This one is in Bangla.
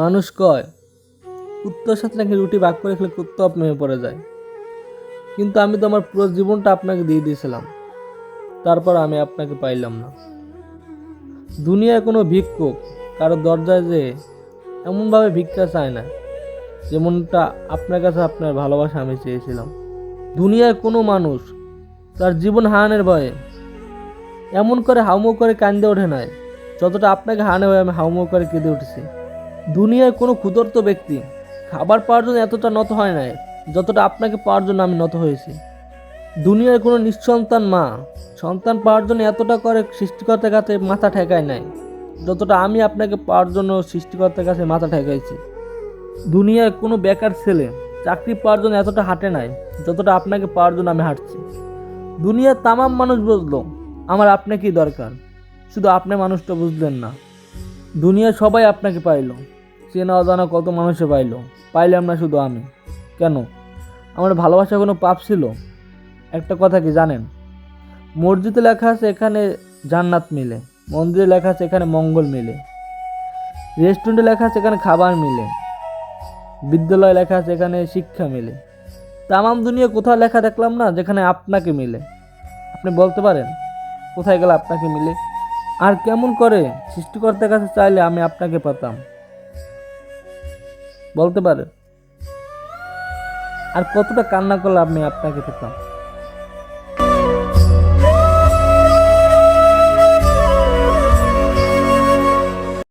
মানুষ কয়, কুত্তার সাথে নাকি রুটি ভাগ করে খেলে কুত্তাও প্রেমে পড়ে যায়। কিন্তু আমি তো আমার পুরো জীবনটা আপনাকে দিয়ে দিয়েছিলাম। তারপর আমি আপনাকে পাইলাম না। দুনিয়ায় কোনো ভিক্ষুক কারও দরজায় যে এমনভাবে ভিক্ষা চায় না, যেমনটা আপনার কাছে আপনার ভালোবাসা আমি চেয়েছিলাম। দুনিয়ায় কোনো মানুষ তার জীবন হারানোর ভয়ে এমন করে হাউমাউ করে কান্দে ওঠে নাই, যতটা আপনাকে হারানো হয়ে আমি হাউমাউ করে কেঁদে উঠেছি। দুনিয়ায় কোনো ক্ষুধার্ত ব্যক্তি খাবার পাওয়ার জন্য এতটা নত হয় নাই, যতটা আপনাকে পাওয়ার জন্য আমি নত হয়েছি। দুনিয়ার কোনো নিঃসন্তান মা সন্তান পাওয়ার জন্য এতটা করে সৃষ্টিকর্তার কাছে মাথা ঠেকায় নাই, যতটা আমি আপনাকে পাওয়ার জন্য সৃষ্টিকর্তার কাছে মাথা ঠেকাইছি। দুনিয়ার কোনো বেকার ছেলে চাকরি পাওয়ার জন্য এতটা হাঁটে নাই, যতটা আপনাকে পাওয়ার জন্য আমি হাঁটছি। দুনিয়ার তামাম মানুষ বুঝলো, আমার আপনাকেই দরকার, শুধু আপনি মানুষটা বুঝলেন না। দুনিয়ার সবাই আপনাকে পাইলো। চেনা অজানা কত মানুষে পাইলো? পাইলাম না শুধু আমি। কেন? আমার ভালোবাসা কোনো পাপ ছিল? একটা কথা কি জানেন? মসজিদে লেখা আছে এখানে জান্নাত মিলে। মন্দিরে লেখা আছে এখানে মঙ্গল মিলে। রেস্টুরেন্টে লেখা আছে এখানে খাবার মিলে। বিদ্যালয়ে লেখা আছে এখানে শিক্ষা মিলে। তামাম দুনিয়া কোথাও লেখা দেখলাম না যেখানে আপনাকে মিলে। আপনি বলতে পারেন, কোথায় গেলে আপনাকে মিলে? আর কেমন করে সৃষ্টিকর্তার কাছে চাইলে আমি আপনাকে পেতাম? বলতে পারে। আর কতটা কান্না করলে আমি আপনাকে পেতাম